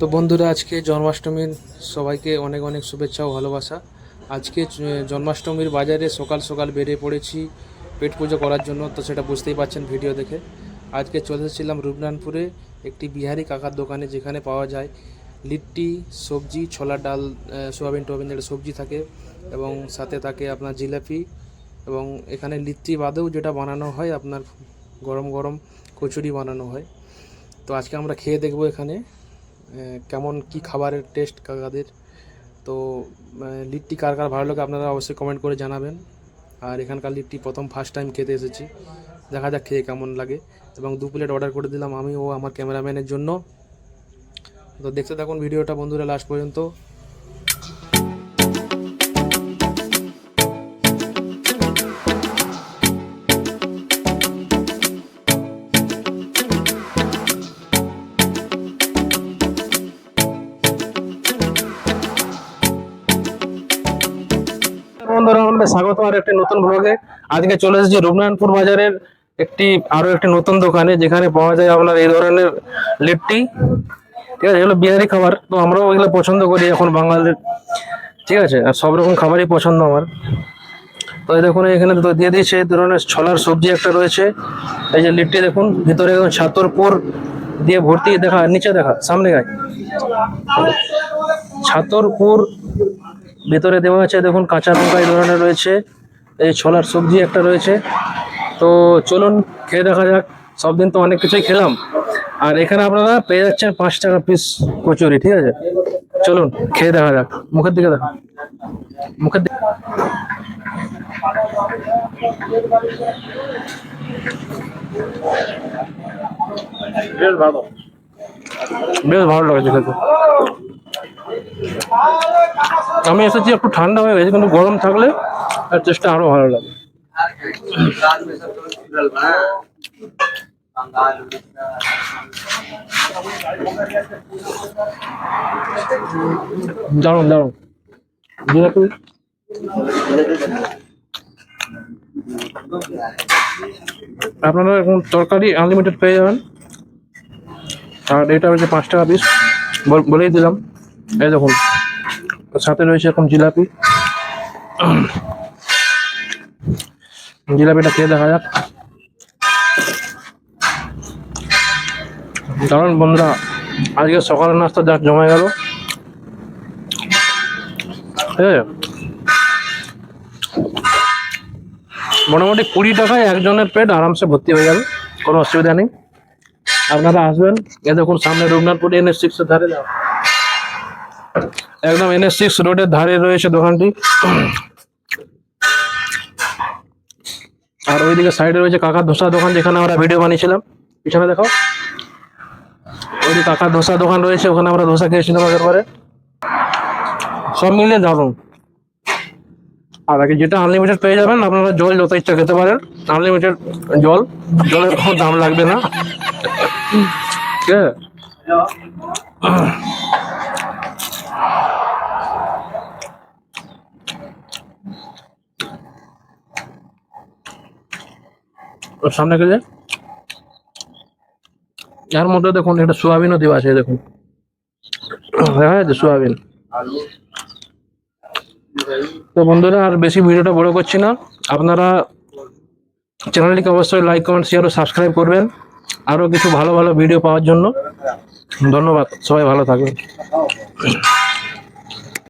তো বন্ধুরা, আজকে জন্মাষ্টমীর সবাইকে অনেক অনেক শুভেচ্ছা ও ভালোবাসা। আজকে জন্মাষ্টমীর বাজারে সকাল সকাল বেরিয়ে পড়েছি পেট পুজো করার জন্য, তো সেটা বুঝতেই পারছেন ভিডিও দেখে। আজকে চলে এসেছিলাম রূপনানপুরে একটি বিহারি কাকার দোকানে, যেখানে পাওয়া যায় লিট্টি, সবজি, ছোলার ডাল সোয়াবিন, টোয়াবিন যেটা সবজি থাকে এবং সাথে থাকে আপনার জিলাপি এবং এখানে লিট্টি বাদেও যেটা বানানো হয়, আপনার গরম গরম কচুরি বানানো হয়। তো আজকে আমরা খেয়ে দেখব এখানে। কেমন কি খাবারের টেস্ট কাকাদের? তো লিট্টি কার কার ভালো লাগে আপনারা অবশ্যই কমেন্ট করে জানাবেন। আর এখানকার লিট্টি প্রথম ফার্স্ট টাইম খেতে এসেছি। দেখা যাক খেয়ে কেমন লাগে। এবং দু প্লেট অর্ডার করে দিলাম আমি ও আমার ক্যামেরাম্যানের জন্য। তো দেখতে থাকুন ভিডিওটা বন্ধুরা লাস্ট পর্যন্ত। বন্ধুরা স্বাগত আর একটি নতুন ব্লগে আজকে চলে এসেছি রূপনারায়ণপুর বাজারের একটি আরও একটি নতুন দোকানে, যেখানে পাওয়া যায় আপনার এই ধরনের লিট্টি। ঠিক আছে, এগুলো বিহারি খাবার, তো আমরাও এগুলো পছন্দ করি এখন বাঙালির ঠিক আছে, আর সব রকম খাবারই পছন্দ আমার। তো দেখুন, এখানে দিয়ে দিয়েছে এই ধরনের ছলার সবজি একটা রয়েছে। এই যে লিট্টি দেখুন, ভিতরে একদম ছাতরপুর দিয়ে ভর্তি। দেখা, নিচে দেখা, সামনে গায়ে। ছাতরপুর ভেতরে দেওয়া আছে দেখুন, কাঁচা লঙ্কা এই ধরনের রয়েছে, এই ছোলার সবজি একটা রয়েছে। তো চলুন, খেয়ে দেখা যাক সব দিন তো অনেক কিছুই খেলাম। আর এখানে আপনারা পেয়ে যাচ্ছেন পাঁচ টাকা পিস কচুরি, ঠিক আছে? চলুন, খেয়ে দেখা যাক। মুখের দিকে দেখা মুখের দিকে বেশ ভালো। বেশ ভালো লাগছে খেতে। আমি এসেছি একটু ঠান্ডা হয়ে গেছে, কিন্তু গরম থাকলে আর চেষ্টা আরও ভালো লাগে। দারুণ দারুণ আপনারা এখন তরকারি আনলিমিটেড পেয়ে যাবেন। আর এটা হচ্ছে পাঁচ টাকা পিস বলেই দিলাম। এই দেখুন। সাথে রয়েছে এখন জিলাপি। জিলাপিটা খেয়ে দেখা যাক। কারণ বন্ধুরা, আজকে সকালের নাস্তা যাক জমে গেল। আছে? মোটামুটি কুড়ি টাকায় একজনের পেট আরামসে ভর্তি হয়ে যাবে, কোনো অসুবিধা নেই। আপনারা আসবেন এ দেখুন সামনে রঘুনাথপুর এন এস সিক্সের ধারে যাও একদম এন এস সিক্স রোডের ধারে রয়েছে দোকানটি। আর ওইদিকে সাইডে রয়েছে কাকার ধোসা দোকান, যেখানে আমরা ভিডিও বানিয়েছিলাম। পিছনে দেখো। ওইদিকে কাকার ধোসা দোকান রয়েছে, ওখানে আমরা ধোসা খেয়েছিলাম আগের পরে সব মিলিয়ে দারুণ আর আগে যেটা আনলিমিটেড পেয়ে যাবেন, আপনারা জল যত ইচ্ছা খেতে পারেন। আনলিমিটেড জল, জলের কোনো দাম লাগবে না। ঠিক আছে? সামনে গেলে? এর মধ্যে দেখুন, একটা সোয়াবিনও দেওয়া আছে, দেখুন। দেখা যাচ্ছে সোয়াবিন। তো বন্ধুরা, আর বেশি ভিডিওটা বড় করছি না। আপনারা চ্যানেলটিকে অবশ্যই লাইক কমেন্ট শেয়ার ও সাবস্ক্রাইব করবেন। আরও কিছু ভালো ভালো ভিডিও পাওয়ার জন্য। ধন্যবাদ। সবাই ভালো থাকবেন।